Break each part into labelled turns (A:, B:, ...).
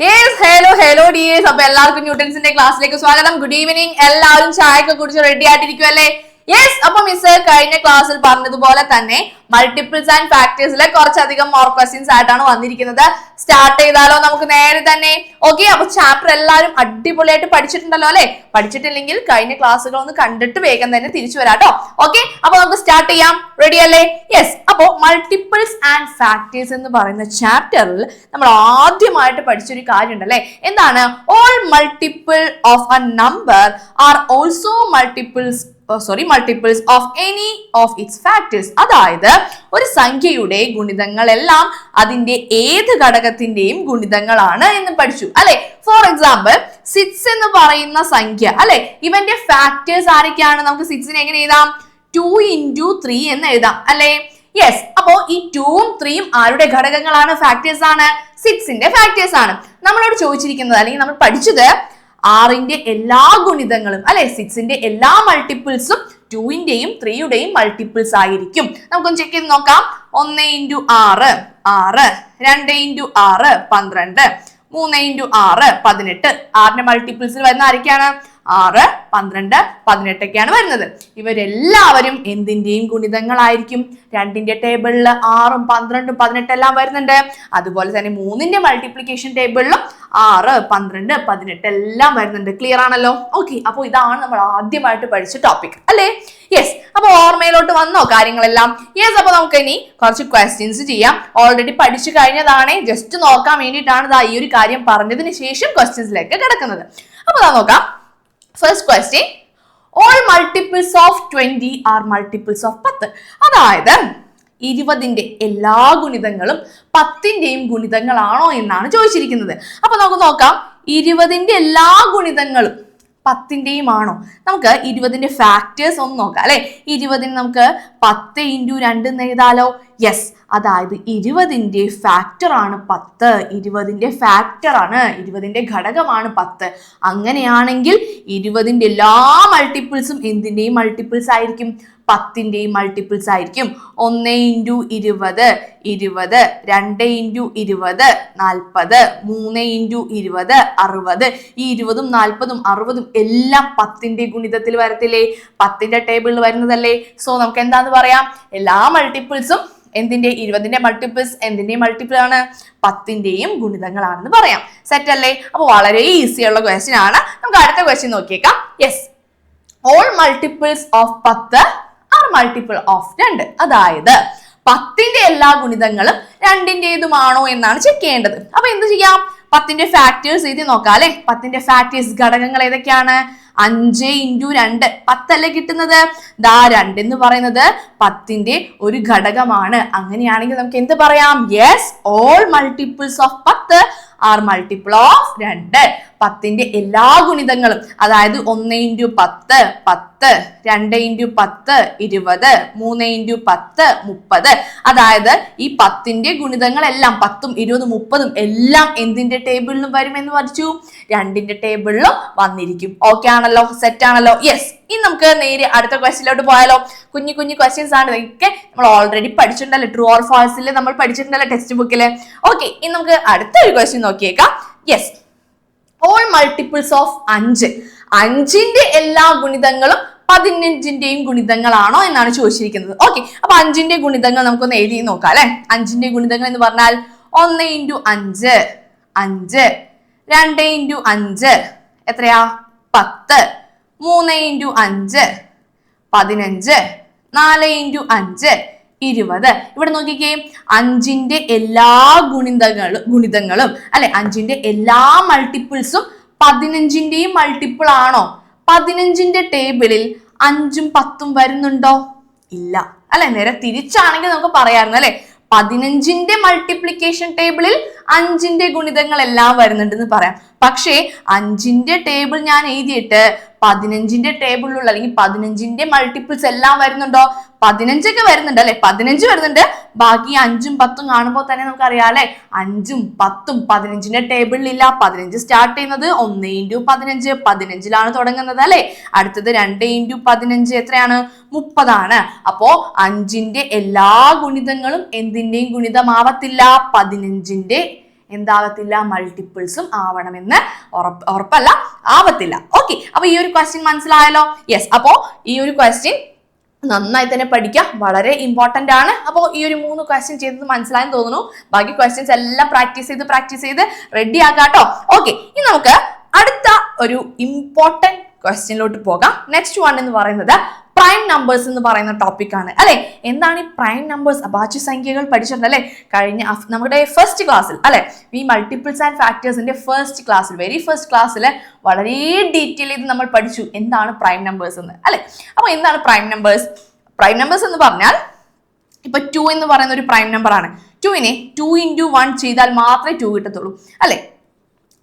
A: Hello hello dears അപ്പൊ എല്ലാവർക്കും ന്യൂട്ടൻസിന്റെ ക്ലാസ്സിലേക്ക് സ്വാഗതം. ഗുഡ് ഈവനിങ് എല്ലാവരും ചായ ഒക്കെ കുടിച്ച് റെഡി ആയിട്ടിരിക്കുമല്ലേ യെസ് അപ്പൊ മിസ് കഴിഞ്ഞ ക്ലാസ്സിൽ പറഞ്ഞതുപോലെ തന്നെ മൾട്ടിപ്പിൾസ് ആൻഡ് ഫാക്ടേഴ്സിലെ കുറച്ചധികം മോർ ക്വസ്റ്റ്യൻസ് ആയിട്ടാണ് വന്നിരിക്കുന്നത്. സ്റ്റാർട്ട് ചെയ്താലോ നമുക്ക് നേരെ തന്നെ. ഓക്കെ അപ്പൊ ചാപ്റ്റർ എല്ലാവരും അടിപൊളിയായിട്ട് പഠിച്ചിട്ടുണ്ടല്ലോ അല്ലെ? പഠിച്ചിട്ടില്ലെങ്കിൽ കഴിഞ്ഞ ക്ലാസ്സുകൾ ഒന്ന് കണ്ടിട്ട് വേഗം തന്നെ തിരിച്ചു വരാട്ടോ ഓക്കെ അപ്പൊ നമുക്ക് സ്റ്റാർട്ട് ചെയ്യാം. റെഡി അല്ലേ? യെസ് അപ്പോ മൾട്ടിപ്പിൾസ് ആൻഡ് ഫാക്ടേഴ്സ് എന്ന് പറയുന്ന ചാപ്റ്ററിൽ നമ്മൾ ആദ്യമായിട്ട് പഠിച്ചൊരു കാര്യം ഉണ്ടല്ലേ എന്താണ്? All multiple of a number are also multiples sorry multiples of any of its factors അതായത് ഒരു സംഖ്യയുടെ ഗുണിതങ്ങളെല്ലാം അതിന്റെ ഏത് ഘടകത്തിന്റെയും ഗുണിതങ്ങളാണ് എന്ന് പഠിച്ചു. അല്ലെ? ഫോർ എക്സാമ്പിൾ സിക്സ് എന്ന് പറയുന്ന സംഖ്യ. അല്ലെ? ഇവന്റെ ഫാക്ടേഴ്സ് ആരൊക്കെയാണ്? നമുക്ക് സിക്സിനെ എങ്ങനെ എഴുതാം? ടു ഇന്റു ത്രീ എന്ന് എഴുതാം. അല്ലെ? യെസ് അപ്പോ ഈ ടൂവും ത്രീയും ആരുടെ ഘടകങ്ങളാണ്? ഫാക്ടേഴ്സ് ആണ്. സിക്സിന്റെ ഫാക്ടേഴ്സ് ആണ്. നമ്മളോട് ചോദിച്ചിരിക്കുന്നത് അല്ലെങ്കിൽ നമ്മൾ പഠിച്ചത് ആറിന്റെ എല്ലാ ഗുണിതങ്ങളും അല്ലെ? സിക്സിന്റെ എല്ലാ മൾട്ടിപ്പിൾസും ടുവിന്റെയും ത്രീയുടെയും മൾട്ടിപ്പിൾസ് ആയിരിക്കും. നമുക്കൊന്ന് ചെക്ക് ചെയ്ത് നോക്കാം. ഒന്ന് ഇന്റു ആറ് ആറ്. രണ്ട് ഇന്റു ആറ് പന്ത്രണ്ട്. മൂന്ന് ഇന്റു ആറ് പതിനെട്ട്. ആറിന്റെ മൾട്ടിപ്പിൾസിൽ വരുന്ന ആരൊക്കെയാണ്? ആറ് പന്ത്രണ്ട് പതിനെട്ടൊക്കെയാണ് വരുന്നത്. ഇവരെല്ലാവരും എന്തിന്റെയും ഗുണിതങ്ങളായിരിക്കും. രണ്ടിന്റെ ടേബിളിൽ ആറും പന്ത്രണ്ടും പതിനെട്ടെല്ലാം വരുന്നുണ്ട്. അതുപോലെ തന്നെ മൂന്നിന്റെ മൾട്ടിപ്ലിക്കേഷൻ ടേബിളിലും ആറ് പന്ത്രണ്ട് പതിനെട്ട് എല്ലാം വരുന്നുണ്ട്. ക്ലിയർ ആണല്ലോ? ഓക്കെ അപ്പോൾ ഇതാണ് നമ്മൾ ആദ്യമായിട്ട് പഠിച്ച ടോപ്പിക് അല്ലേ? യെസ് അപ്പോൾ ഓർമ്മയിലോട്ട് വന്നോ കാര്യങ്ങളെല്ലാം? യെസ് അപ്പോൾ നമുക്ക് ഇനി കുറച്ച് ക്വസ്റ്റ്യൻസ് ചെയ്യാം. ഓൾറെഡി പഠിച്ചു കഴിഞ്ഞതാണേ. ജസ്റ്റ് നോക്കാൻ വേണ്ടിയിട്ടാണ് ഇതാ ഈ ഒരു കാര്യം പറഞ്ഞതിന് ശേഷം ക്വസ്റ്റ്യൻസിലേക്ക് കിടക്കുന്നത്. അപ്പോൾ ദാ നോക്കാം. First question all multiples of twenty are multiples of പത്ത്. അതായത് ഇരുപതിന്റെ എല്ലാ ഗുണിതങ്ങളും പത്തിന്റെയും ഗുണിതങ്ങളാണോ എന്നാണ് ചോദിച്ചിരിക്കുന്നത്. അപ്പോൾ നമുക്ക് നോക്കാം. ഇരുപതിന്റെ എല്ലാ ഗുണിതങ്ങളും പത്തിന്റെയും ആണോ നമുക്ക് ഇരുപതിന്റെ ഫാക്ടേഴ്സ് ഒന്ന് നോക്കാം അല്ലെ? ഇരുപതിന് നമുക്ക് പത്ത് ഇന്റു രണ്ട് എന്ന് എഴുതാലോ? യെസ് അതായത് ഇരുപതിന്റെ ഫാക്ടർ ആണ് പത്ത്. ഇരുപതിന്റെ ഫാക്ടർ ആണ് ഇരുപതിന്റെ ഘടകമാണ് പത്ത്. അങ്ങനെയാണെങ്കിൽ ഇരുപതിന്റെ എല്ലാ മൾട്ടിപ്പിൾസും എന്തിന്റെയും മൾട്ടിപ്പിൾസ് ആയിരിക്കും? പത്തിന്റെയും മൾട്ടിപ്പിൾസ് ആയിരിക്കും. ഒന്ന് ഇന്റു ഇരുപത് ഇരുപത് രണ്ട് ഇന്റു ഇരുപത് നാൽപ്പത് മൂന്ന് ഇന്റു ഇരുപത് അറുപത്. ഈ ഇരുപതും നാൽപ്പതും അറുപതും എല്ലാം പത്തിന്റെ ഗുണിതത്തിൽ വരത്തില്ലേ? പത്തിന്റെ ടേബിളിൽ വരുന്നതല്ലേ? സോ നമുക്ക് എന്താന്ന് പറയാം? എല്ലാ മൾട്ടിപ്പിൾസും എന്തിന്റെ? ഇരുപതിന്റെ മൾട്ടിപ്പിൾസ് എന്തിന്റെ മൾട്ടിപ്പിൾ ആണ്. പത്തിന്റെയും ഗുണിതങ്ങളാണെന്ന് പറയാം. സെറ്റ് അല്ലേ? അപ്പോൾ വളരെ ഈസി ഉള്ള ക്വസ്റ്റ്യൻ ആണ്. നമുക്ക് അടുത്ത ക്വസ്റ്റ്യൻ നോക്കിയേക്കാം. യെസ് ഓൾ മൾട്ടിപ്പിൾസ് ഓഫ് പത്ത് ആർ മൾട്ടിപ്പിൾ ഓഫ് രണ്ട്. അതായത് പത്തിന്റെ എല്ലാ ഗുണിതങ്ങളും രണ്ടിന്റെതുമാണോ എന്നാണ് ചെക്ക് ചെയ്യേണ്ടത്. അപ്പൊ എന്ത് ചെയ്യാം? പത്തിന്റെ ഫാക്ടേഴ്സ് എഴുതി നോക്കാം അല്ലെ? പത്തിന്റെ ഫാക്ടേഴ്സ് ഘടകങ്ങൾ ഏതൊക്കെയാണ്? അഞ്ച് ഇന്റു രണ്ട്. പത്തല്ലേ കിട്ടുന്നത്? ദാ രണ്ട് എന്ന് പറയുന്നത് പത്തിന്റെ ഒരു ഘടകമാണ്. അങ്ങനെയാണെങ്കിൽ നമുക്ക് എന്ത് പറയാം? യെസ് ഓൾ മൾട്ടിപ്പിൾസ് ഓഫ് പത്ത് ആർ മൾട്ടിപ്പിൾ ഓഫ് രണ്ട്. പത്തിന്റെ എല്ലാ ഗുണിതങ്ങളും അതായത് ഒന്ന് ഇന്റു പത്ത് പത്ത് രണ്ട് ഇന്റു പത്ത് ഇരുപത് മൂന്ന് ഇന്റു പത്ത് മുപ്പത്. അതായത് ഈ പത്തിന്റെ ഗുണിതങ്ങളെല്ലാം പത്തും ഇരുപതും മുപ്പതും എല്ലാം എന്തിന്റെ ടേബിളിലും വരുമെന്ന് പഠിച്ചു രണ്ടിന്റെ ടേബിളിലും വന്നിരിക്കും. ഓക്കെ ആണല്ലോ? സെറ്റ് ആണല്ലോ? യെസ് ഇനി നമുക്ക് നേരെ അടുത്ത ക്വസ്റ്റിലോട്ട് പോയാലോ? കുഞ്ഞു കുഞ്ഞു ക്വസ്റ്റ്യൻസ് ആണ് ഇതൊക്കെ നമ്മൾ ഓൾറെഡി പഠിച്ചിട്ടുണ്ടല്ലോ? ട്രൂ ഓർ ഫാൾസിൽ നമ്മൾ പഠിച്ചിട്ടുണ്ടല്ലോ ടെക്സ്റ്റ് ബുക്കിൽ ഓക്കെ ഇനി നമുക്ക് അടുത്ത ഒരു ക്വസ്റ്റ്യൻ നോക്കിയേക്കാം. യെസ് ഓൾ മൾട്ടിപ്പിൾസ് ഓഫ് അഞ്ച്. അഞ്ചിന്റെ എല്ലാ ഗുണിതങ്ങളും പതിനഞ്ചിന്റെയും ഗുണിതങ്ങളാണോ എന്നാണ് ചോദിച്ചിരിക്കുന്നത്. ഓക്കെ അപ്പൊ അഞ്ചിന്റെ ഗുണിതങ്ങൾ നമുക്കൊന്ന് എഴുതി നോക്കാം അല്ലെ? അഞ്ചിന്റെ ഗുണിതങ്ങൾ എന്ന് പറഞ്ഞാൽ ഒന്ന് ഇന്റു അഞ്ച് അഞ്ച് രണ്ട് ഇന്റു അഞ്ച് എത്രയാ? പത്ത്. മൂന്ന് ഇന്റു അഞ്ച് പതിനഞ്ച് നാല് ഇന്റു അഞ്ച് ഇരുപത്. ഇവിടെ നോക്കിക്കേ അഞ്ചിന്റെ എല്ലാ ഗുണിതങ്ങളും ഗുണിതങ്ങളും അല്ലെ അഞ്ചിന്റെ എല്ലാ മൾട്ടിപ്പിൾസും പതിനഞ്ചിന്റെയും മൾട്ടിപ്പിൾ ആണോ? പതിനഞ്ചിന്റെ ടേബിളിൽ അഞ്ചും പത്തും വരുന്നുണ്ടോ? ഇല്ല. അല്ലെ നേരെ തിരിച്ചാണെങ്കിൽ നമുക്ക് പറയാമായിരുന്നു അല്ലെ? പതിനഞ്ചിന്റെ മൾട്ടിപ്ലിക്കേഷൻ ടേബിളിൽ അഞ്ചിന്റെ ഗുണിതങ്ങൾ എല്ലാം വരുന്നുണ്ടെന്ന് പറയാം. പക്ഷേ അഞ്ചിന്റെ ടേബിൾ ഞാൻ എഴുതിയിട്ട് പതിനഞ്ചിന്റെ ടേബിളിലുള്ള അല്ലെങ്കിൽ പതിനഞ്ചിന്റെ മൾട്ടിപ്പിൾസ് എല്ലാം വരുന്നുണ്ടോ? പതിനഞ്ചൊക്കെ വരുന്നുണ്ട് അല്ലെ? പതിനഞ്ച് വരുന്നുണ്ട്. ബാക്കി അഞ്ചും പത്തും കാണുമ്പോൾ തന്നെ നമുക്കറിയാം അല്ലെ? അഞ്ചും പത്തും പതിനഞ്ചിന്റെ ടേബിളിലില്ല പതിനഞ്ച് സ്റ്റാർട്ട് ചെയ്യുന്നത് ഒന്ന് ഇന്റു പതിനഞ്ച് പതിനഞ്ചിലാണ് തുടങ്ങുന്നത് അല്ലെ? അടുത്തത് രണ്ട് ഇന്റു പതിനഞ്ച് എത്രയാണ്? മുപ്പതാണ്. അപ്പോ അഞ്ചിന്റെ എല്ലാ ഗുണിതങ്ങളും എന്തിന്റെയും ഗുണിതമാവത്തില്ല. പതിനഞ്ചിന്റെ എന്താവത്തില്ല? മൾട്ടിപ്പിൾസും ആവണമെന്ന് ഉറപ്പ് ഉറപ്പല്ല ആവത്തില്ല. ഓക്കെ അപ്പൊ ഈ ഒരു ക്വസ്റ്റ്യൻ മനസ്സിലായല്ലോ? യെസ് അപ്പോ ഈ ഒരു ക്വസ്റ്റ്യൻ നന്നായി തന്നെ പഠിക്കാം. വളരെ ഇമ്പോർട്ടന്റ് ആണ്. അപ്പോൾ ഈ ഒരു മൂന്ന് ക്വസ്റ്റ്യൻ ചെയ്തത് മനസ്സിലായെന്ന് തോന്നുന്നു. ബാക്കി ക്വസ്റ്റ്യൻസ് എല്ലാം പ്രാക്ടീസ് ചെയ്ത് പ്രാക്ടീസ് ചെയ്ത് റെഡി ആക്കാം കേട്ടോ ഓക്കെ ഇനി നമുക്ക് അടുത്ത ഒരു ഇമ്പോർട്ടന്റ് ക്വസ്റ്റ്യനിലോട്ട് പോകാം. നെക്സ്റ്റ് വൺ എന്ന് പറയുന്നത് പ്രൈം നമ്പേഴ്സ് എന്ന് പറയുന്ന ടോപ്പിക് ആണ്. അല്ലെ? എന്താണ് ഈ പ്രൈം നമ്പേഴ്സ് അഭാജ്യ സംഖ്യകൾ പഠിച്ചിട്ടുണ്ട് അല്ലെ? കഴിഞ്ഞ നമ്മുടെ ഫസ്റ്റ് ക്ലാസ്സിൽ അല്ലെ? ഈ മൾട്ടിപ്പിൾസ് ആൻഡ് ഫാക്ടേഴ്സിന്റെ ഫസ്റ്റ് ക്ലാസ്സിൽ വെരി ഫസ്റ്റ് ക്ലാസ്സിൽ വളരെ ഡീറ്റെയിൽ ചെയ്ത് നമ്മൾ പഠിച്ചു. എന്താണ് പ്രൈം നമ്പേഴ്സ് എന്ന് അല്ലെ? അപ്പൊ എന്താണ് പ്രൈം നമ്പേഴ്സ് പ്രൈം നമ്പേഴ്സ് എന്ന് പറഞ്ഞാൽ ഇപ്പൊ ടു എന്ന് പറയുന്ന ഒരു പ്രൈം നമ്പർ ആണ്. ടുവിനെ ടു ഇന്റു വൺ ചെയ്താൽ മാത്രമേ ടു കിട്ടത്തുള്ളൂ. അല്ലെ?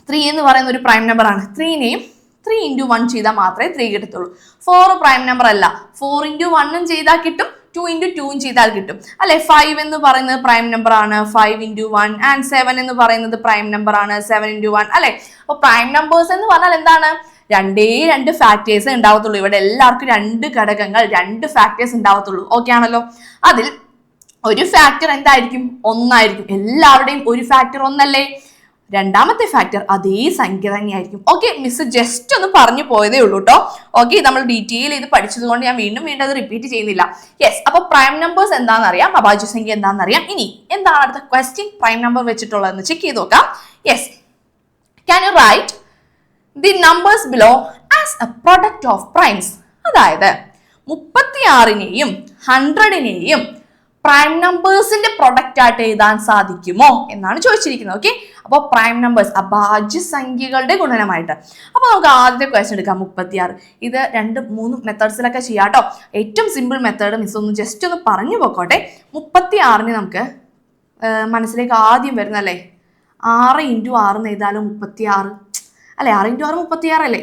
A: ത്രീ എന്ന് പറയുന്ന ഒരു പ്രൈം നമ്പർ ആണ്. ത്രീനെയും ത്രീ ഇന്റു വൺ ചെയ്താൽ മാത്രമേ ത്രീ കിട്ടത്തുള്ളൂ. ഫോർ പ്രൈം നമ്പർ അല്ല. ഫോർ ഇന്റു വണ്ണും ചെയ്താൽ കിട്ടും. ടു ഇന്റു ടൂവും ചെയ്താൽ കിട്ടും. അല്ലെ? ഫൈവ് എന്ന് പറയുന്നത് പ്രൈം നമ്പർ ആണ്. Five into one and seven എന്ന് പറയുന്നത് പ്രൈം നമ്പർ ആണ്. സെവൻ ഇന്റു വൺ അല്ലെ? അപ്പൊ പ്രൈം നമ്പേഴ്സ് എന്ന് പറഞ്ഞാൽ എന്താണ്? രണ്ടേ രണ്ട് ഫാക്ടേഴ്സ് ഉണ്ടാവത്തുള്ളൂ. ഇവിടെ എല്ലാവർക്കും രണ്ട് ഘടകങ്ങൾ രണ്ട് ഫാക്ടേഴ്സ് ഉണ്ടാവത്തുള്ളൂ. ഓക്കെ ആണല്ലോ? അതിൽ ഒരു ഫാക്ടർ എന്തായിരിക്കും? ഒന്നായിരിക്കും. എല്ലാവരുടെയും ഒരു ഫാക്ടർ ഒന്നല്ലേ? രണ്ടാമത്തെ ഫാക്ടർ അതേ സംഖ്യ തന്നെയായിരിക്കും. ഓക്കെ മിസ് ജസ്റ്റ് ഒന്ന് പറഞ്ഞു പോയതേ ഉള്ളൂ കേട്ടോ ഓക്കെ നമ്മൾ ഡീറ്റെയിൽ ചെയ്ത് പഠിച്ചത് കൊണ്ട് ഞാൻ വീണ്ടും വീണ്ടും അത് റിപ്പീറ്റ് ചെയ്യുന്നില്ല. യെസ് അപ്പൊ പ്രൈം നമ്പേഴ്സ് എന്താണെന്നറിയാം അഭാജ്യ സംഖ്യ എന്താണെന്നറിയാം. ഇനി എന്താണ് അടുത്ത ക്വസ്റ്റ്യൻ പ്രൈം നമ്പർ വെച്ചിട്ടുള്ളതെന്ന് ചെക്ക് ചെയ്ത് നോക്കാം. Yes can you write the numbers below as a product of primes അതായത് മുപ്പത്തിയാറിനെയും ഹൺഡ്രഡിനെയും പ്രൈം നമ്പേഴ്സിന്റെ പ്രൊഡക്റ്റ് ആയിട്ട് എഴുതാൻ സാധിക്കുമോ എന്നാണ് ചോദിച്ചിരിക്കുന്നത് ഓക്കെ അപ്പോൾ പ്രൈം നമ്പേഴ്സ് അഭാജ്യ സംഖ്യകളുടെ ഗുണനമായിട്ട്. അപ്പോൾ നമുക്ക് ആദ്യത്തെ ക്വസ്റ്റൻ എടുക്കാം മുപ്പത്തിയാറ്. ഇത് രണ്ട് മൂന്ന് മെത്തേഡ്സിലൊക്കെ ചെയ്യാം കേട്ടോ ഏറ്റവും സിമ്പിൾ മെത്തേഡ് മിസ് ഒന്ന് ജസ്റ്റ് ഒന്ന് പറഞ്ഞു പോക്കോട്ടെ. മുപ്പത്തി ആറിന് നമുക്ക് മനസ്സിലേക്ക് ആദ്യം വരുന്നല്ലേ ആറ് ഇന്റു ആറ് എന്ന് എഴുതാലും മുപ്പത്തി ആറ് അല്ലെ ആറ് ഇന്റു ആറ് മുപ്പത്തി ആറല്ലേ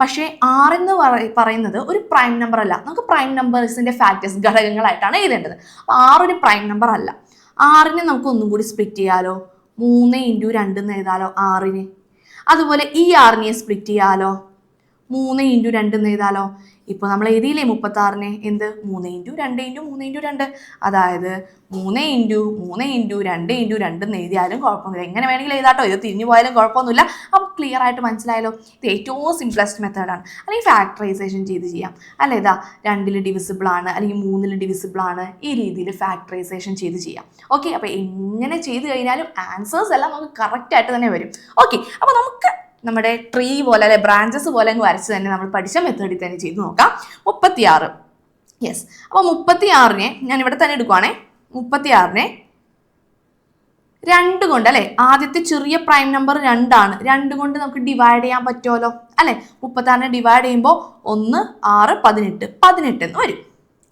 A: പക്ഷേ ആറ് എന്ന് പറയ പറയുന്നത് ഒരു പ്രൈം നമ്പർ അല്ല. നമുക്ക് പ്രൈം നമ്പേഴ്സിന്റെ ഫാക്ടേഴ്സ് ഘടകങ്ങളായിട്ടാണ് എഴുതേണ്ടത്. അപ്പോൾ ആറൊരു പ്രൈം നമ്പർ അല്ല. ആറിനെ നമുക്ക് ഒന്നും കൂടി സ്പ്ലിറ്റ് ചെയ്യാലോ? മൂന്ന് ഇന്റു രണ്ട് എന്ന് എഴുതാലോ ആറിന് അതുപോലെ ഈ ആറിനെ സ്പ്ലിറ്റ് ചെയ്യാലോ? മൂന്ന് ഇന്റു രണ്ട് എന്ന് എഴുതാലോ? ഇപ്പോൾ നമ്മൾ എഴുതിയില്ലേ മുപ്പത്താറിനെ? എന്ത്? മൂന്ന് ഇന്റു രണ്ട് ഇന്റു മൂന്ന് ഇന്റു രണ്ട്. അതായത് മൂന്ന് ഇന്റു മൂന്ന് ഇന്റു രണ്ട് ഇന്റു രണ്ട് എന്ന് എഴുതിയാലും കുഴപ്പമൊന്നുമില്ല. എങ്ങനെ വേണമെങ്കിലും എഴുതാട്ടോ ഇത് തിരിഞ്ഞു പോയാലും കുഴപ്പമൊന്നുമില്ല. അപ്പോൾ ക്ലിയർ ആയിട്ട് മനസ്സിലായല്ലോ? ഇത് ഏറ്റവും സിംപ്ലസ്റ്റ് മെത്തേഡാണ് അല്ലെങ്കിൽ ഫാക്ടറൈസേഷൻ ചെയ്ത് ചെയ്യാം. അല്ല ഇതാ? രണ്ടിൽ ഡിവിസിബിൾ ആണ്. അല്ലെങ്കിൽ മൂന്നിൽ ഡിവിസിബിൾ ആണ്. ഈ രീതിയിൽ ഫാക്ടറൈസേഷൻ ചെയ്ത് ചെയ്യാം. ഓക്കെ അപ്പോൾ എങ്ങനെ ചെയ്ത് കഴിഞ്ഞാലും ആൻസേഴ്സ് എല്ലാം നമുക്ക് കറക്റ്റായിട്ട് തന്നെ വരും. ഓക്കെ അപ്പോൾ നമുക്ക് നമ്മുടെ ട്രീ പോലെ അല്ലെ ബ്രാഞ്ചസ് പോലെ അങ്ങ് വരച്ച് തന്നെ നമ്മൾ പഠിച്ച മെത്തേഡിൽ തന്നെ ചെയ്ത് നോക്കാം. മുപ്പത്തിയാറ്. യെസ് അപ്പോൾ മുപ്പത്തിയാറിനെ ഞാൻ ഇവിടെ തന്നെ എടുക്കുവാണേ. മുപ്പത്തിയാറിനെ രണ്ട് കൊണ്ട് അല്ലെ ആദ്യത്തെ ചെറിയ പ്രൈം നമ്പർ രണ്ടാണ്. രണ്ട് കൊണ്ട് നമുക്ക് ഡിവൈഡ് ചെയ്യാൻ പറ്റുമല്ലോ അല്ലെ? മുപ്പത്താറിനെ ഡിവൈഡ് ചെയ്യുമ്പോൾ ഒന്ന് ആറ് പതിനെട്ട്. പതിനെട്ട് എന്ന് വരും.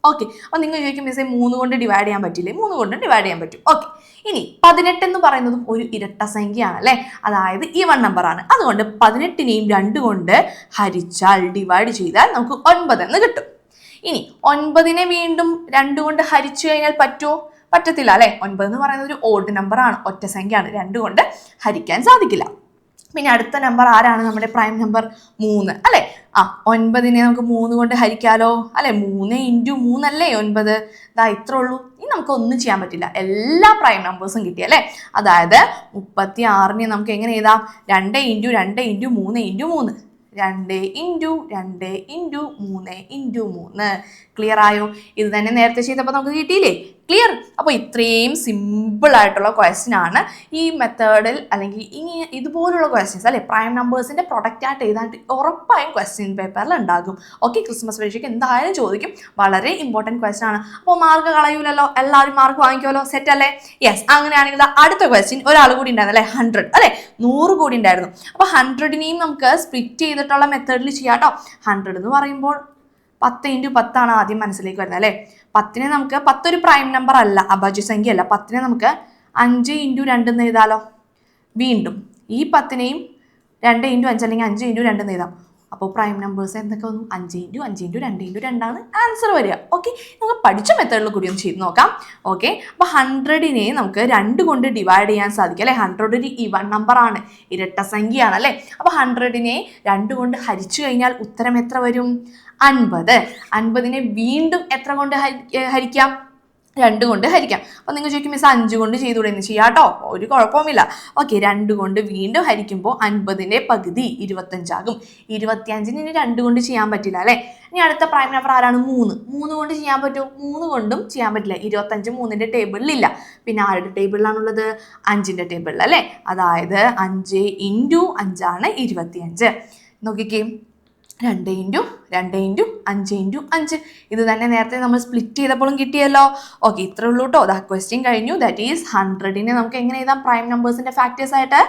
A: ഓക്കെ അപ്പോൾ നിങ്ങൾ ചോദിക്കും മിസ്സേ മൂന്ന് കൊണ്ട് ഡിവൈഡ് ചെയ്യാൻ പറ്റില്ലേ? മൂന്ന് കൊണ്ട് ഡിവൈഡ് ചെയ്യാൻ പറ്റും. ഓക്കെ ഇനി പതിനെട്ട് എന്ന് പറയുന്നതും ഒരു ഇരട്ട സംഖ്യയാണ് അല്ലേ അതായത് ഈ വൺ നമ്പറാണ് അതുകൊണ്ട് പതിനെട്ടിനെയും രണ്ട് കൊണ്ട് ഹരിച്ചാൽ ഡിവൈഡ് ചെയ്താൽ നമുക്ക് ഒൻപത് എന്ന് കിട്ടും. ഇനി ഒൻപതിനെ വീണ്ടും രണ്ട് കൊണ്ട് ഹരിച്ചു കഴിഞ്ഞാൽ പറ്റുമോ പറ്റത്തില്ല അല്ലേ? ഒൻപത് എന്ന് പറയുന്നത് ഒരു ഓഡ് നമ്പറാണ് ഒറ്റ സംഖ്യയാണ്. രണ്ട് കൊണ്ട് ഹരിക്കാൻ സാധിക്കില്ല. പിന്നെ അടുത്ത നമ്പർ ആരാണ് നമ്മുടെ പ്രൈം നമ്പർ മൂന്ന് അല്ലെ? ആ ഒൻപതിനെ നമുക്ക് മൂന്ന് കൊണ്ട് ഹരിക്കാലോ? അല്ലെ? മൂന്ന് ഇന്റു മൂന്നല്ലേ ഒൻപത്? ഇതാ ഇത്രേ ഉള്ളൂ. ഇനി നമുക്ക് ഒന്നും ചെയ്യാൻ പറ്റില്ല. എല്ലാ പ്രൈം നമ്പേഴ്സും കിട്ടി അല്ലേ? അതായത് മുപ്പത്തി ആറിനെ നമുക്ക് എങ്ങനെ എഴുതാം? രണ്ട് ഇന്റു രണ്ട് ഇന്റു മൂന്ന് ഇന്റു മൂന്ന്. രണ്ട് ഇന്റു രണ്ട് ഇന്റു മൂന്ന് ഇന്റു മൂന്ന്. ക്ലിയർ ആയോ? ഇത് തന്നെ നേരത്തെ ചെയ്തപ്പോൾ നമുക്ക് കിട്ടിയില്ലേ? ക്ലിയർ അപ്പോൾ ഇത്രയും സിമ്പിൾ ആയിട്ടുള്ള ക്വസ്റ്റ്യൻ ആണ് ഈ മെത്തേഡിൽ അല്ലെങ്കിൽ ഇനി ഇതുപോലുള്ള ക്വസ്റ്റ്യൻസ് അല്ലെ? പ്രൈം നമ്പേഴ്സിന്റെ പ്രൊഡക്റ്റ് ആയിട്ട് എഴുതാനായിട്ട് ഉറപ്പായും ക്വസ്റ്റ്യൻ പേപ്പറിൽ ഉണ്ടാകും. ഓക്കെ ക്രിസ്മസ് പരീക്ഷയ്ക്ക് എന്തായാലും ചോദിക്കും. വളരെ ഇമ്പോർട്ടന്റ് ക്വസ്റ്റ്യൻ ആണ്. അപ്പോൾ മാർക്ക് കളയൂലല്ലോ? എല്ലാവരും മാർക്ക് വാങ്ങിക്കുമല്ലോ സെറ്റ് അല്ലേ? യെസ് അങ്ങനെയാണെങ്കിൽ അടുത്ത ക്വസ്റ്റ്യൻ ഒരാൾ കൂടി ഉണ്ടായിരുന്നു അല്ലേ? ഹൺഡ്രഡ് അല്ലേ? നൂറ് കൂടി ഉണ്ടായിരുന്നു. അപ്പോൾ ഹൺഡ്രഡിനെയും നമുക്ക് സ്പ്ലിറ്റ് ചെയ്തിട്ടുള്ള മെത്തേഡിൽ ചെയ്യാം കേട്ടോ ഹൺഡ്രഡ് എന്ന് പറയുമ്പോൾ പത്ത് ഇന്റു പത്താണ് ആദ്യം മനസ്സിലേക്ക് വരുന്നത് അല്ലേ? പത്തിനെ നമുക്ക് പത്തൊരു പ്രൈം നമ്പർ അല്ല അഭാജ്യ സംഖ്യ അല്ല പത്തിനെ നമുക്ക് അഞ്ച് ഇന്റു രണ്ട് എഴുതാലോ? വീണ്ടും ഈ പത്തിനെയും രണ്ട് ഇന്റു അഞ്ച് അല്ലെങ്കിൽ അഞ്ച് ഇന്റു രണ്ട് എഴുതാം. അപ്പോൾ പ്രൈം നമ്പേഴ്സ് എന്തൊക്കെ വന്നു? അഞ്ച് ഇന്റു അഞ്ച് ഇന്റു രണ്ട് ഇന്റു രണ്ടാണ് ആൻസർ വരിക. ഓക്കെ നമുക്ക് പഠിച്ച മെത്തേഡിൽ കൂടി ഒന്ന് ചെയ്ത് നോക്കാം. ഓക്കെ അപ്പോൾ ഹൺഡ്രഡിനെ നമുക്ക് രണ്ട് കൊണ്ട് ഡിവൈഡ് ചെയ്യാൻ സാധിക്കും അല്ലേ? ഹൺഡ്രഡ് ഒരു ഇവൺ നമ്പറാണ് ഇരട്ട സംഖ്യയാണ് അല്ലേ? അപ്പോൾ ഹൺഡ്രഡിനെ രണ്ട് കൊണ്ട് ഹരിച്ചു കഴിഞ്ഞാൽ ഉത്തരം എത്ര വരും? അൻപത്. അൻപതിനെ വീണ്ടും എത്ര കൊണ്ട് ഹരിക്കാം? രണ്ട് കൊണ്ട് ഹരിക്കാം. അപ്പം നിങ്ങൾ ചോദിക്കും മിസ് അഞ്ച് കൊണ്ട് ചെയ്തുകൂടെ? എന്ന് ചെയ്യാം കേട്ടോ. ഒരു കുഴപ്പമില്ല ഓക്കെ രണ്ട് കൊണ്ട് വീണ്ടും ഹരിക്കുമ്പോൾ അൻപതിന്റെ പകുതി ഇരുപത്തഞ്ചാകും. ഇരുപത്തിയഞ്ചിന് ഇനി രണ്ട് കൊണ്ട് ചെയ്യാൻ പറ്റില്ല അല്ലേ? ഇനി അടുത്ത പ്രൈം നമ്പർ ആരാണ്? മൂന്ന്. മൂന്ന് കൊണ്ട് ചെയ്യാൻ പറ്റുമോ മൂന്ന് കൊണ്ടും ചെയ്യാൻ പറ്റില്ല. ഇരുപത്തഞ്ച് മൂന്നിന്റെ ടേബിളിലില്ല പിന്നെ ആരുടെ ടേബിളിലാണുള്ളത്? അഞ്ചിന്റെ ടേബിളിൽ അല്ലേ? അതായത് അഞ്ച് ഇന്റു അഞ്ചാണ് ഇരുപത്തിയഞ്ച്. നോക്കിക്കേ. രണ്ട് ഇന്റു രണ്ട് ഇന്റു അഞ്ച് ഇന്റു അഞ്ച്. ഇത് തന്നെ നേരത്തെ നമ്മൾ സ്പ്ലിറ്റ് ചെയ്തപ്പോഴും കിട്ടിയല്ലോ. ഓക്കെ ഇത്രേ ഉള്ളൂ കേട്ടോ ദാ ക്വസ്റ്റ്യൻ കഴിഞ്ഞു. ദാറ്റ് ഈസ് ഹൺഡ്രഡിനെ നമുക്ക് എങ്ങനെ എഴുതാം? പ്രൈം നമ്പേഴ്സിന്റെ ഫാക്ടേഴ്സ് ആയിട്ട്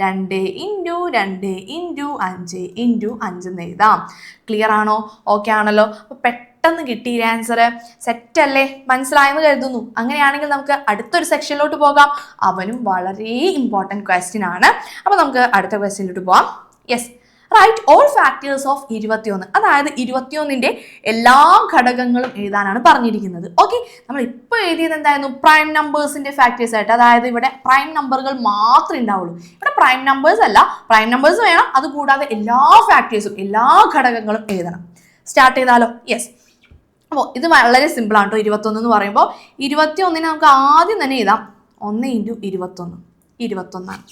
A: രണ്ട് ഇന്റു രണ്ട് ഇന്റു അഞ്ച് ഇന്റു അഞ്ച് എന്ന് എഴുതാം. ക്ലിയർ ആണോ? ഓക്കെ ആണല്ലോ. അപ്പോൾ പെട്ടെന്ന് കിട്ടിയില്ല ആൻസർ സെറ്റ് അല്ലേ? മനസ്സിലായെന്ന് കരുതുന്നു. അങ്ങനെയാണെങ്കിൽ നമുക്ക് അടുത്തൊരു സെക്ഷനിലോട്ട് പോകാം. അവനും വളരെ ഇമ്പോർട്ടന്റ് ക്വസ്റ്റ്യൻ ആണ്. അപ്പോൾ നമുക്ക് അടുത്ത ക്വസ്റ്റ്യനിലോട്ട് പോകാം. Yes right all factors of ഇരുപത്തിയൊന്ന്. അതായത് ഇരുപത്തിയൊന്നിന്റെ എല്ലാ ഘടകങ്ങളും എഴുതാനാണ് പറഞ്ഞിരിക്കുന്നത്. ഓക്കെ നമ്മൾ ഇപ്പോൾ എഴുതിയത് എന്തായിരുന്നു? പ്രൈം നമ്പേഴ്സിന്റെ ഫാക്ടേഴ്സ് ആയിട്ട്. അതായത് ഇവിടെ പ്രൈം നമ്പറുകൾ മാത്രമേ ഉണ്ടാവുള്ളൂ. ഇവിടെ പ്രൈം നമ്പേഴ്സ് അല്ല പ്രൈം നമ്പേഴ്സ് വേണം. അതുകൂടാതെ എല്ലാ ഫാക്ടേഴ്സും എല്ലാ ഘടകങ്ങളും എഴുതണം. സ്റ്റാർട്ട് ചെയ്താലോ? യെസ് അപ്പോൾ ഇത് വളരെ സിമ്പിളാണ് കേട്ടോ ഇരുപത്തൊന്ന് എന്ന് പറയുമ്പോൾ ഇരുപത്തി ഒന്നിന് നമുക്ക് ആദ്യം തന്നെ എഴുതാം. ഒന്ന് ഇന്റു ഇരുപത്തൊന്ന് ഇരുപത്തൊന്നാണ്.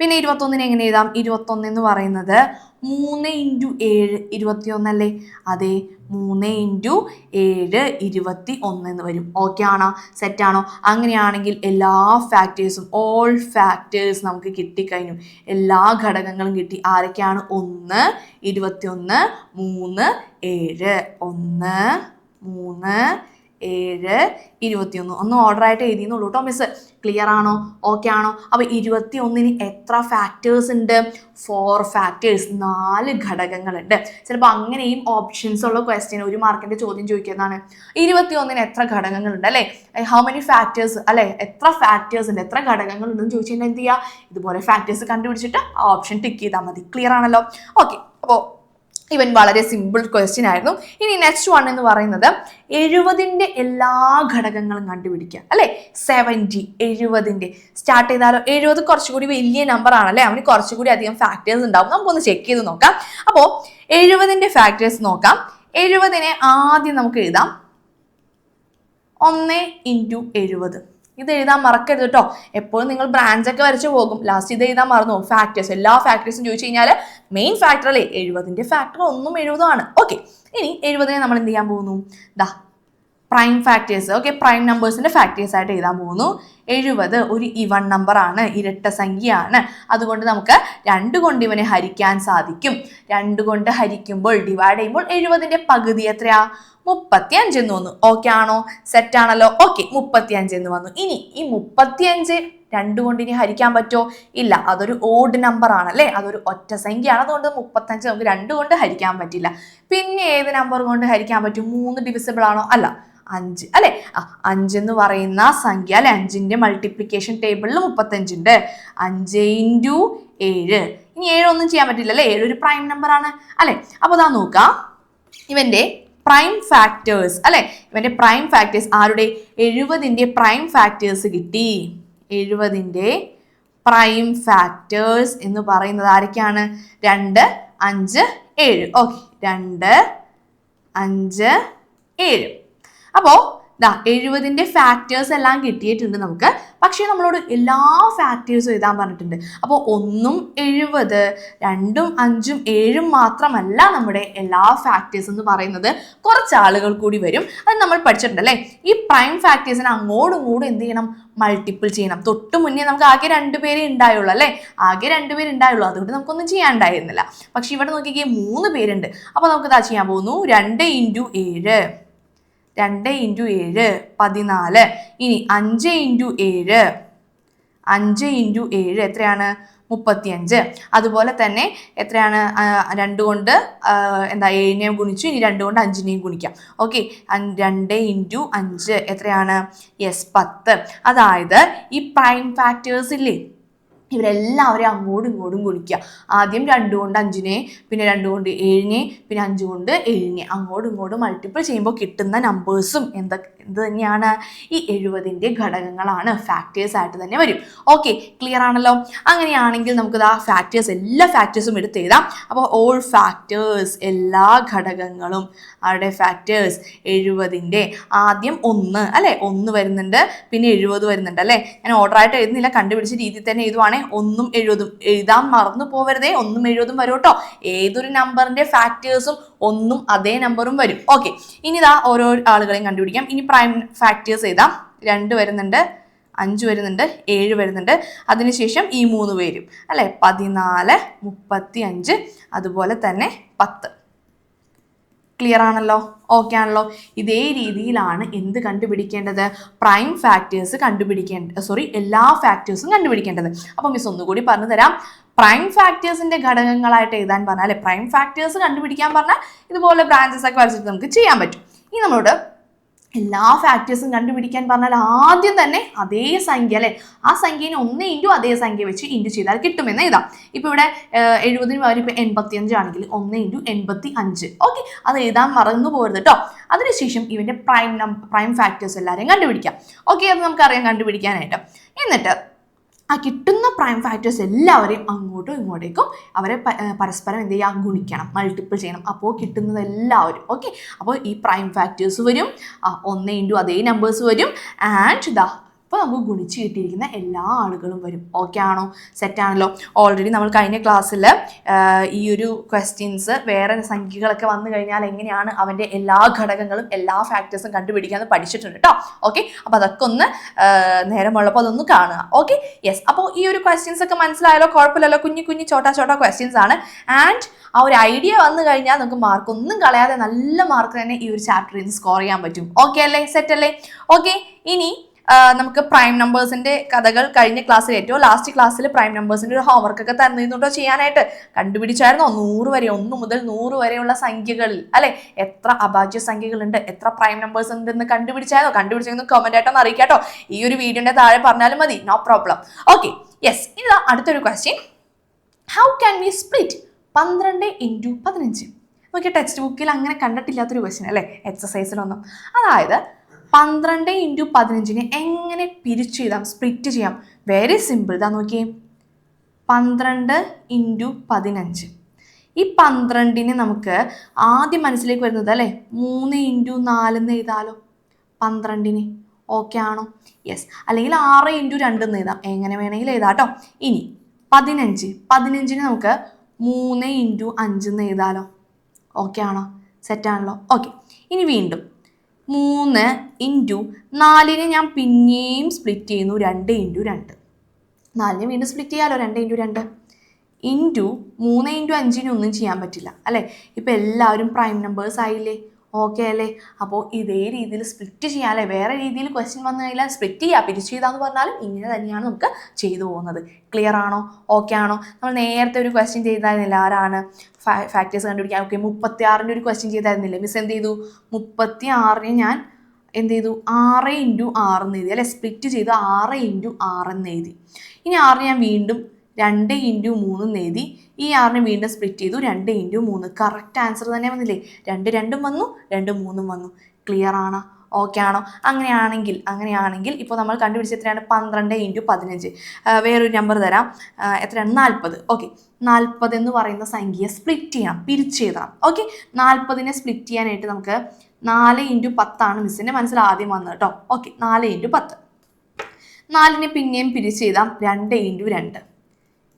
A: പിന്നെ ഇരുപത്തൊന്നിന് എങ്ങനെ എഴുതാം? ഇരുപത്തൊന്ന് എന്ന് പറയുന്നത് മൂന്ന് ഇന്റു ഏഴ് ഇരുപത്തിയൊന്നല്ലേ? അതെ മൂന്ന് ഇന്റു ഏഴ് ഇരുപത്തി ഒന്ന് എന്ന് വരും ഓക്കെ ആണോ? സെറ്റാണോ അങ്ങനെയാണെങ്കിൽ എല്ലാ ഫാക്ടേഴ്സും ഓൾ ഫാക്ടേഴ്സ് നമുക്ക് കിട്ടിക്കഴിഞ്ഞു. എല്ലാ ഘടകങ്ങളും കിട്ടി. ആരൊക്കെയാണ്? ഒന്ന് ഇരുപത്തിയൊന്ന് മൂന്ന് ഏഴ്. ഒന്ന് മൂന്ന് ഏഴ് ഇരുപത്തിയൊന്ന്. ഒന്ന് ഓർഡർ ആയിട്ട് എഴുതിയെന്നുള്ളൂ കേട്ടോ മിസ് ക്ലിയർ ആണോ? ഓക്കെ ആണോ? അപ്പോൾ ഇരുപത്തി ഒന്നിന് എത്ര ഫാക്ടേഴ്സ് ഉണ്ട്? ഫോർ ഫാക്ടേഴ്സ് നാല് ഘടകങ്ങളുണ്ട്. ചിലപ്പോൾ അങ്ങനെയും ഓപ്ഷൻസ് ഉള്ള ക്വസ്റ്റ്യൻ ഒരു മാർക്കിന്റെ ചോദ്യം ചോദിക്കുന്നതാണ്. ഇരുപത്തി ഒന്നിന് എത്ര ഘടകങ്ങളുണ്ട് അല്ലേ? ഹൗ മെനി ഫാക്ടേഴ്സ് അല്ലേ? എത്ര ഫാക്ടേഴ്സ് ഉണ്ട്? എത്ര ഘടകങ്ങൾ ഉണ്ടെന്ന് ചോദിച്ചാൽ എന്ത് ചെയ്യുക ഇതുപോലെ ഫാക്ടേഴ്സ് കണ്ടുപിടിച്ചിട്ട് ആ ഓപ്ഷൻ ടിക്ക് ചെയ്താൽ മതി. ക്ലിയർ ആണല്ലോ? ഓക്കെ അപ്പോൾ ഇവൻ വളരെ സിമ്പിൾ ക്വസ്റ്റ്യൻ ആയിരുന്നു. ഇനി നെക്സ്റ്റ് വൺ എന്ന് പറയുന്നത് എഴുപതിന്റെ എല്ലാ ഘടകങ്ങളും കണ്ടുപിടിക്കുക. അല്ലേ? സെവന്റി എഴുപതിന്റെ സ്റ്റാർട്ട് ചെയ്താലോ? എഴുപത് കുറച്ചുകൂടി വലിയ നമ്പർ ആണല്ലേ? അവന് കുറച്ചുകൂടി അധികം ഫാക്ടേഴ്സ് ഉണ്ടാവും. നമുക്കൊന്ന് ചെക്ക് ചെയ്ത് നോക്കാം. അപ്പോൾ എഴുപതിന്റെ ഫാക്ടേഴ്സ് നോക്കാം. എഴുപതിനെ ആദ്യം നമുക്ക് എഴുതാം. ഒന്ന് ഇന്റു എഴുപത്. ഇത് എഴുതാൻ മറക്കരുത് കേട്ടോ. എപ്പോഴും നിങ്ങൾ ബ്രാഞ്ച് ഒക്കെ വരച്ച് പോകും. ലാസ്റ്റ് ഇത് എഴുതാൻ മറന്നു ഫാക്ടേഴ്സ് എല്ലാ ഫാക്ടേഴ്സും ചോദിച്ചു കഴിഞ്ഞാൽ മെയിൻ ഫാക്ടർ അല്ലേ? എഴുപതിന്റെ ഫാക്ടർ ഒന്നും എഴുപതാണ് ഓക്കെ ഇനി എഴുപതിനെ നമ്മൾ എന്ത് ചെയ്യാൻ പോകുന്നു? ദാ പ്രൈം ഫാക്ടേഴ്സ് ഓക്കെ പ്രൈം നമ്പേഴ്സിന്റെ ഫാക്ടേഴ്സ് ആയിട്ട് എഴുതാൻ പോകുന്നു. എഴുപത് ഒരു ഇവൺ നമ്പർ ആണ്. ഇരട്ട സംഖ്യയാണ്. അതുകൊണ്ട് നമുക്ക് രണ്ട് കൊണ്ട് ഇവനെ ഹരിക്കാൻ സാധിക്കും. രണ്ട് കൊണ്ട് ഹരിക്കുമ്പോൾ ഡിവൈഡ് ചെയ്യുമ്പോൾ എഴുപതിന്റെ പകുതി എത്രയാ? മുപ്പത്തി അഞ്ചെന്ന് വന്നു. ഓക്കെ ആണോ? സെറ്റ് ആണല്ലോ? ഓക്കെ മുപ്പത്തി അഞ്ചെന്ന് വന്നു. ഇനി ഈ മുപ്പത്തി അഞ്ച് രണ്ട് കൊണ്ട് ഇനി ഹരിക്കാൻ പറ്റുമോ? ഇല്ല അതൊരു ഓഡ് നമ്പർ ആണ് അല്ലേ? അതൊരു ഒറ്റ സംഖ്യയാണ് അതുകൊണ്ട് മുപ്പത്തഞ്ച് നമുക്ക് രണ്ട് കൊണ്ട് ഹരിക്കാൻ പറ്റില്ല. പിന്നെ ഏത് നമ്പർ കൊണ്ട് ഹരിക്കാൻ പറ്റും? മൂന്ന് ഡിവിസിബിൾ ആണോ? അല്ല അഞ്ച് അല്ലെ? അഞ്ചെന്ന് പറയുന്ന സംഖ്യ അല്ലെ? അഞ്ചിന്റെ മൾട്ടിപ്ലിക്കേഷൻ ടേബിളിൽ മുപ്പത്തഞ്ചുണ്ട് അഞ്ച് ഇന്റു ഏഴ്. ഇനി ഏഴൊന്നും ചെയ്യാൻ പറ്റില്ല അല്ലെ? ഏഴ് ഒരു പ്രൈം നമ്പർ ആണ് അല്ലെ? അപ്പോൾ അതാ നോക്കാം. ഇവന്റെ പ്രൈം ഫാക്ടേഴ്സ് അല്ലെ? ഇവന്റെ പ്രൈം ഫാക്ടേഴ്സ് ആരുടെ? എഴുപതിന്റെ പ്രൈം ഫാക്ടേഴ്സ് കിട്ടി. എഴുപതിന്റെ പ്രൈം ഫാക്ടേഴ്സ് എന്ന് പറയുന്നത് ആരൊക്കെയാണ്? രണ്ട് അഞ്ച് ഏഴ്. ഓക്കെ രണ്ട് അഞ്ച് ഏഴ്. അപ്പോൾ ദാ എഴുപതിന്റെ ഫാക്ടേഴ്സ് എല്ലാം കിട്ടിയിട്ടുണ്ട് നമുക്ക്. പക്ഷേ നമ്മളോട് എല്ലാ ഫാക്ടേഴ്സും എഴുതാൻ പറഞ്ഞിട്ടുണ്ട്. അപ്പോൾ ഒന്നും എഴുപത് രണ്ടും അഞ്ചും ഏഴും മാത്രമല്ല നമ്മുടെ എല്ലാ ഫാക്ടേഴ്സ് എന്ന് പറയുന്നത്. കുറച്ച് ആളുകൾ കൂടി വരും. അത് നമ്മൾ പഠിച്ചിട്ടുണ്ടല്ലേ? ഈ പ്രൈം ഫാക്ടേഴ്സിനെ അങ്ങോട്ടും ഇങ്ങോട്ടും എന്ത് ചെയ്യണം? മൾട്ടിപ്പിൾ ചെയ്യണം. തൊട്ട് മുന്നേ നമുക്ക് ആകെ രണ്ടുപേരെ ഉണ്ടായുള്ളൂ അല്ലേ? ആകെ രണ്ടുപേരെ ഉണ്ടായുള്ളൂ. അതുകൊണ്ട് നമുക്കൊന്നും ചെയ്യാണ്ടായിരുന്നില്ല പക്ഷെ ഇവിടെ നോക്കിക്കേ മൂന്ന് പേരുണ്ട്. അപ്പോൾ നമുക്ക് ഇതാ ചെയ്യാൻ പോകുന്നു. രണ്ട് ഇന്റു ഏഴ്. രണ്ട് ഇന്റു ഏഴ് പതിനാല്. ഇനി അഞ്ച് ഇന്റു ഏഴ്. അഞ്ച് ഇന്റു ഏഴ് എത്രയാണ്? മുപ്പത്തിയഞ്ച്. അതുപോലെ തന്നെ എത്രയാണ്? രണ്ട് കൊണ്ട് എന്താ ഏഴിനെയും ഗുണിച്ചു. ഇനി രണ്ട് കൊണ്ട് അഞ്ചിനെയും ഗുണിക്കാം. ഓക്കെ. രണ്ട് ഇന്റു അഞ്ച് എത്രയാണ്? യെസ് പത്ത്. അതായത് ഈ പ്രൈം ഫാക്ടേഴ്സ് ഇല്ലേ? ഇവരെല്ലാവരെയും അങ്ങോട്ടും ഇങ്ങോട്ടും ഗുണിക്കുക ആദ്യം രണ്ട് കൊണ്ട് അഞ്ചിനെ പിന്നെ രണ്ട് കൊണ്ട് ഏഴിനെ പിന്നെ അഞ്ച് കൊണ്ട് ഏഴിനെ. അങ്ങോട്ടും ഇങ്ങോട്ടും മൾട്ടിപ്പിൾ ചെയ്യുമ്പോൾ കിട്ടുന്ന നമ്പേഴ്സും എന്തൊക്കെ എന്ത് തന്നെയാണ്? ഈ എഴുപതിന്റെ ഘടകങ്ങളാണ്. ഫാക്ടേഴ്സ് ആയിട്ട് തന്നെ വരും. ഓക്കെ ക്ലിയർ ആണല്ലോ? അങ്ങനെയാണെങ്കിൽ നമുക്ക് ആ ഫാക്ടേഴ്സ് എല്ലാ ഫാക്ടേഴ്സും എടുത്ത് എഴുതാം. അപ്പോൾ ഓൾ ഫാക്ടേഴ്സ് എല്ലാ ഘടകങ്ങളും അവരുടെ ഫാക്ടേഴ്സ് എഴുപതിന്റെ. ആദ്യം ഒന്ന് അല്ലേ? ഒന്ന് വരുന്നുണ്ട് പിന്നെ എഴുപത് വരുന്നുണ്ട് അല്ലേ? ഞാൻ ഓർഡറായിട്ട് എഴുതുന്നില്ല കണ്ടുപിടിച്ച രീതിയിൽ തന്നെ എഴുതുവാണെങ്കിൽ ഒന്നും എഴുതും. എഴുതാൻ മറന്നു പോവരുതേ. ഒന്നും എഴുതും വരും കേട്ടോ. ഏതൊരു നമ്പറിന്റെ ഫാക്ടേഴ്സും ഒന്നും അതേ നമ്പറും വരും. ഓക്കെ ഇനി ഇതാ ഓരോ ആളുകളെയും കണ്ടുപിടിക്കാം. ഇനി പ്രൈം ഫാക്ടേഴ്സ് എഴുതാം. രണ്ട് വരുന്നുണ്ട്. അഞ്ച് വരുന്നുണ്ട്. ഏഴ് വരുന്നുണ്ട്. അതിനുശേഷം ഈ മൂന്ന് പേരും. അല്ലെ? പതിനാല് മുപ്പത്തി അഞ്ച് അതുപോലെ തന്നെ പത്ത്. ക്ലിയർ ആണല്ലോ? ഓക്കെ ആണല്ലോ? ഇതേ രീതിയിലാണ് എന്ത് കണ്ടുപിടിക്കേണ്ടത്? പ്രൈം ഫാക്ടേഴ്സ് കണ്ടുപിടിക്കേണ്ട സോറി എല്ലാ ഫാക്ടേഴ്സും കണ്ടുപിടിക്കേണ്ടത്. അപ്പം മിസ് ഒന്നുകൂടി പറഞ്ഞു തരാം. പ്രൈം ഫാക്ടേഴ്സിന്റെ ഘടകങ്ങളായിട്ട് എഴുതാൻ പറഞ്ഞാൽ പ്രൈം ഫാക്ടേഴ്സ് കണ്ടുപിടിക്കാൻ പറഞ്ഞാൽ ഇതുപോലെ ബ്രാഞ്ചസ് ഒക്കെ വരച്ചിട്ട് നമുക്ക് ചെയ്യാൻ പറ്റും. ഇനി നമ്മളോട് എല്ലാ ഫാക്ടേഴ്സും കണ്ടുപിടിക്കാൻ പറഞ്ഞാൽ ആദ്യം തന്നെ അതേ സംഖ്യ അല്ലെ? ആ സംഖ്യനെ ഒന്ന് ഇന്റു അതേ സംഖ്യ വെച്ച് ഇന്റു ചെയ്താൽ കിട്ടുമെന്ന് എഴുതാം. ഇപ്പൊ ഇവിടെ എഴുപതിന് പകരം ഇപ്പൊ എൺപത്തി അഞ്ച് ആണെങ്കിൽ ഒന്ന് ഇന്റു എൺപത്തി അഞ്ച് ഓക്കെ അത് എഴുതാൻ മറന്നു പോകരുത് കേട്ടോ അതിനുശേഷം ഇവന്റെ പ്രൈം പ്രൈം ഫാക്ടേഴ്സ് എല്ലാവരെയും കണ്ടുപിടിക്കാം. ഓക്കെ അത് നമുക്കറിയാം കണ്ടുപിടിക്കാനായിട്ട്. എന്നിട്ട് ആ കിട്ടുന്ന പ്രൈം ഫാക്ടേഴ്സ് എല്ലാവരെയും അങ്ങോട്ടും ഇങ്ങോട്ടേക്കും അവരെ പരസ്പരം എന്ത് ചെയ്യുക ഗുണിക്കണം മൾട്ടിപ്പിൾ ചെയ്യണം. അപ്പോൾ കിട്ടുന്നത് എല്ലാവരും ഓക്കെ അപ്പോൾ ഈ പ്രൈം ഫാക്ടേഴ്സ് വരും ഒന്ന് ഇന്റു അതേ നമ്പേഴ്സ് വരും ആൻഡ് ഇതാ അപ്പോൾ നമുക്ക് ഗുണിച്ച് കിട്ടിയിരിക്കുന്ന എല്ലാ ആളുകളും വരും. ഓക്കെ ആണോ? സെറ്റ് ആണല്ലോ. ഓൾറെഡി നമ്മൾ കഴിഞ്ഞ ക്ലാസ്സിൽ ഈ ഒരു ക്വസ്റ്റ്യൻസ് വേറെ സംഖ്യകളൊക്കെ വന്നു കഴിഞ്ഞാൽ എങ്ങനെയാണ് അവന്റെ എല്ലാ ഘടകങ്ങളും എല്ലാ ഫാക്ടേഴ്സും കണ്ടുപിടിക്കാമെന്ന് പഠിച്ചിട്ടുണ്ട് കേട്ടോ ഓക്കെ അപ്പോൾ അതൊക്കെ ഒന്ന് നേരമുള്ളപ്പോൾ അതൊന്ന് കാണുക. ഓക്കെ യെസ് അപ്പോൾ ഈ ഒരു ക്വസ്റ്റ്യൻസ് ഒക്കെ മനസ്സിലായാലോ? കുഴപ്പമില്ലല്ലോ? കുഞ്ഞു കുഞ്ഞു ചോട്ടാ ചോട്ടാ ക്വസ്റ്റ്യൻസ് ആണ്. ആൻഡ് ആ ഒരു ഐഡിയ വന്നു കഴിഞ്ഞാൽ നമുക്ക് മാർക്ക് ഒന്നും കളയാതെ നല്ല മാർക്ക് തന്നെ ഈ ഒരു ചാപ്റ്ററിൽ നിന്ന് സ്കോർ ചെയ്യാൻ പറ്റും. ഓക്കെ അല്ലേ? സെറ്റ് അല്ലേ? ഓക്കെ ഇനി നമുക്ക് പ്രൈം നമ്പേഴ്സിന്റെ കഥകൾ കഴിഞ്ഞ ക്ലാസ്സിൽ ഏറ്റവും ലാസ്റ്റ് ക്ലാസ്സിൽ പ്രൈം നമ്പേഴ്സിന്റെ ഒരു ഹോംവർക്ക് ഒക്കെ തന്നിരുന്നുണ്ടോ ചെയ്യാനായിട്ട്. കണ്ടുപിടിച്ചായിരുന്നോ. നൂറ് വരെ ഒന്ന് മുതൽ നൂറ് വരെയുള്ള സംഖ്യകളിൽ അല്ലെ? എത്ര അഭാജ്യ സംഖ്യകളുണ്ട്? എത്ര പ്രൈം നമ്പേഴ്സ് ഉണ്ടെന്ന് കണ്ടുപിടിച്ചായിരുന്നോ? കണ്ടുപിടിച്ചെന്ന് കമന്റ് ആയിട്ടൊന്ന് അറിയിക്കാട്ടോ. ഈ ഒരു വീഡിയോന്റെ താഴെ പറഞ്ഞാലും മതി. നോ പ്രോബ്ലം ഓക്കെ യെസ് ഇനി അടുത്തൊരു question how can we split പന്ത്രണ്ട് ഇന്റു പതിനഞ്ച്? നമുക്ക് ടെക്സ്റ്റ് ബുക്കിൽ അങ്ങനെ കണ്ടിട്ടില്ലാത്തൊരു ക്വസ്റ്റ്യൻ അല്ലേ? എക്സസൈസിലൊന്നും അതായത് പന്ത്രണ്ട് ഇന്റു പതിനഞ്ചിനെ എങ്ങനെ പിരിച്ചു ചെയ്താം സ്പ്ലിറ്റ് ചെയ്യാം. വെരി സിമ്പിൾ ഇതാ നോക്കിയേ. പന്ത്രണ്ട് ഇന്റു പതിനഞ്ച്. ഈ പന്ത്രണ്ടിനെ നമുക്ക് ആദ്യം മനസ്സിലേക്ക് വരുന്നത് അല്ലേ? മൂന്ന് ഇന്റു നാലെന്ന് എഴുതാലോ? പന്ത്രണ്ടിന്. ഓക്കെ ആണോ? യെസ് അല്ലെങ്കിൽ ആറ് ഇന്റു രണ്ടെന്ന് എഴുതാം. എങ്ങനെ വേണമെങ്കിലും എഴുതാം കേട്ടോ. ഇനി പതിനഞ്ച്. പതിനഞ്ചിന് നമുക്ക് മൂന്ന് ഇന്റു അഞ്ചെന്ന് എഴുതാലോ? ഓക്കെ ആണോ? സെറ്റാണല്ലോ ഓക്കെ ഇനി വീണ്ടും മൂന്ന് ഇന്റു നാലിനെ ഞാൻ പിന്നെയും സ്പ്ലിറ്റ് ചെയ്യുന്നു. രണ്ട് ഇന്റു രണ്ട്. നാലിനെ വീണ്ടും സ്പ്ലിറ്റ് ചെയ്യാമല്ലോ രണ്ട് ഇന്റു രണ്ട്. ഇന്റു മൂന്ന് ഇന്റു അഞ്ചിന് ഒന്നും ചെയ്യാൻ പറ്റില്ല. അല്ലേ? ഇപ്പോൾ എല്ലാവരും പ്രൈം നമ്പേഴ്സ് ആയില്ലേ? ഓക്കെ അല്ലേ? അപ്പോൾ ഇതേ രീതിയിൽ സ്പ്ലിറ്റ് ചെയ്യാം അല്ലേ? വേറെ രീതിയിൽ ക്വസ്റ്റ്യൻ വന്നു കഴിഞ്ഞാൽ സ്പ്ലിറ്റ് ചെയ്യുക പിരിച്ചു ചെയ്താന്ന് പറഞ്ഞാലും ഇങ്ങനെ തന്നെയാണ് നമുക്ക് ചെയ്തു പോകുന്നത്. ക്ലിയർ ആണോ? ഓക്കെ ആണോ? നമ്മൾ നേരത്തെ ഒരു ക്വസ്റ്റ്യൻ ചെയ്തായിരുന്നില്ല. ആരാണ്? ഫാക്ടേഴ്സ് കണ്ടുപിടിക്കാൻ. ഓക്കെ മുപ്പത്തി ആറിന്റെ ഒരു ക്വസ്റ്റ്യൻ ചെയ്തായിരുന്നില്ലേ? മിസ് എന്ത് ചെയ്തു? മുപ്പത്തി ആറിന് ഞാൻ എന്ത് ചെയ്തു? ആറ് ഇന്റു ആറെന്ന് എഴുതി. അല്ലെ? സ്പ്ലിറ്റ് ചെയ്ത് ആറ് ഇന്റു ആറെന്ന് എഴുതി. ഇനി ആറിന് ഞാൻ വീണ്ടും രണ്ട് ഇന്റു മൂന്ന് എഴുതി ഈ ആറിനെ വീണ്ടും സ്പ്ലിറ്റ് ചെയ്തു. രണ്ട് ഇന്റു മൂന്ന്. കറക്റ്റ് ആൻസർ തന്നെ വന്നില്ലേ? രണ്ട് രണ്ടും വന്നു രണ്ട് മൂന്നും വന്നു. ക്ലിയർ ആണോ? ഓക്കെ ആണോ? അങ്ങനെയാണെങ്കിൽ അങ്ങനെയാണെങ്കിൽ ഇപ്പോൾ നമ്മൾ കണ്ടുപിടിച്ച എത്രയാണ്? പന്ത്രണ്ട് ഇന്റു പതിനഞ്ച്. വേറൊരു നമ്പർ തരാം. എത്രയാണ്? നാൽപ്പത്. ഓക്കെ നാൽപ്പത് എന്ന് പറയുന്ന സംഖ്യ സ്പ്ലിറ്റ് ചെയ്യണം പിരിച്ച് എഴുതണം. ഓക്കെ നാൽപ്പതിനെ സ്പ്ലിറ്റ് ചെയ്യാനായിട്ട് നമുക്ക് നാല് ഇന്റു പത്താണ് മിസ്സിന്റെ മനസ്സിൽ ആദ്യം വന്നത് കേട്ടോ ഓക്കെ നാല് ഇന്റു പത്ത്. നാലിനെ പിന്നെയും പിരിച്ച് എഴുതാം. രണ്ട് ഇന്റു രണ്ട്.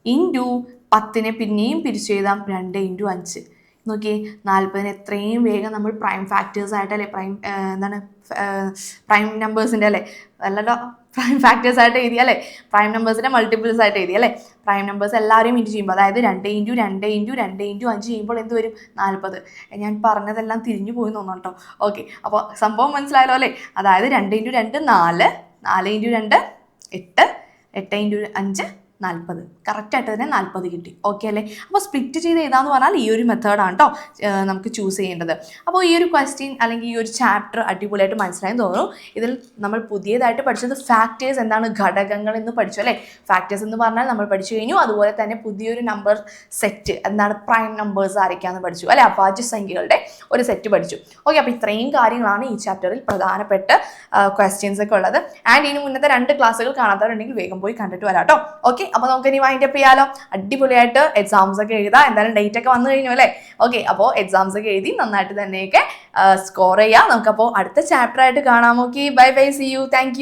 A: ഇന്റു പത്തിനെ പിന്നെയും പിരിച്ചു എഴുതാം. രണ്ട് ഇന്റു അഞ്ച്. നോക്കിയേ നാൽപ്പതിന് എത്രയും വേഗം നമ്മൾ പ്രൈം ഫാക്ടേഴ്സ് ആയിട്ട് അല്ലേ പ്രൈം എന്താണ് പ്രൈം നമ്പേഴ്സിന്റെ അല്ലേ അല്ലല്ലോ പ്രൈം ഫാക്ടേഴ്സ് ആയിട്ട് എഴുതി അല്ലേ പ്രൈം നമ്പേഴ്സിന്റെ മൾട്ടിപ്പിൾസ് ആയിട്ട് എഴുതി അല്ലേ പ്രൈം നമ്പേഴ്സ് എല്ലാവരെയും ഇന്റു ചെയ്യുമ്പോൾ അതായത് രണ്ട് ഇന്റു രണ്ട് ഇന്റു രണ്ട് ഇന്റു അഞ്ച് ചെയ്യുമ്പോൾ എന്ത് വരും? നാൽപ്പത് ഞാൻ പറഞ്ഞതെല്ലാം തിരിഞ്ഞു പോയി തോന്നുന്നു കേട്ടോ. ഓക്കെ അപ്പോൾ സംഭവം മനസ്സിലായല്ലോ അല്ലേ? അതായത് രണ്ട് ഇന്റു രണ്ട് നാല് നാല് ഇന്റു രണ്ട് എട്ട് എട്ട് ഇന്റു അഞ്ച് നാൽപ്പത് കറക്റ്റായിട്ട് തന്നെ നാൽപ്പത് കിട്ടി. ഓക്കെ അല്ലേ? അപ്പോൾ സ്പ്ലിറ്റ് ചെയ്ത് ഏതാന്ന് പറഞ്ഞാൽ ഈ ഒരു മെത്തേഡാണ് കേട്ടോ നമുക്ക് ചൂസ് ചെയ്യേണ്ടത്. അപ്പോൾ ഈ ഒരു ക്വസ്റ്റ്യൻ അല്ലെങ്കിൽ ഈ ഒരു ചാപ്റ്റർ അടിപൊളിയായിട്ട് മനസ്സിലായെന്ന് തോന്നുന്നു. ഇതിൽ നമ്മൾ പുതിയതായിട്ട് പഠിച്ചത് ഫാക്ടേഴ്സ് എന്താണ് ഘടകങ്ങൾ എന്ന് പഠിച്ചു അല്ലേ? ഫാക്ടേഴ്സ് എന്ന് പറഞ്ഞാൽ നമ്മൾ പഠിച്ചു കഴിഞ്ഞു. അതുപോലെ തന്നെ പുതിയൊരു നമ്പർ സെറ്റ് എന്താണ് പ്രൈം നമ്പേഴ്സ് ആരൊക്കെയാണെന്ന് പഠിച്ചു അല്ലെ? അഭാജ്യ സംഖ്യകളുടെ ഒരു സെറ്റ് പഠിച്ചു. ഓക്കെ അപ്പോൾ ഇത്രയും കാര്യങ്ങളാണ് ഈ ചാപ്റ്ററിൽ പ്രധാനപ്പെട്ട ക്വസ്റ്റ്യൻസ് ഒക്കെ ഉള്ളത്. ആൻഡ് ഇനി മുന്നത്തെ രണ്ട് ക്ലാസ്സുകൾ കാണാത്തവരുണ്ടെങ്കിൽ വേഗം പോയി കണ്ടിട്ട് വരാം കേട്ടോ ഓക്കെ അപ്പോൾ നമുക്ക് ഇനി വൈൻഡ് അപ്പ് ചെയ്യാലോ. അടിപൊളിയായിട്ട് എക്സാംസ് ഒക്കെ എഴുതാം. എന്തായാലും ഡേറ്റ് ഒക്കെ വന്നു കഴിഞ്ഞു അല്ലേ? ഓക്കെ അപ്പോൾ എക്സാംസ് ഒക്കെ എഴുതി നന്നായിട്ട് തന്നെയൊക്കെ സ്കോർ ചെയ്യാം. നമുക്കപ്പോൾ അടുത്ത ചാപ്റ്റർ ആയിട്ട് കാണാം. Okay bye bye see you thank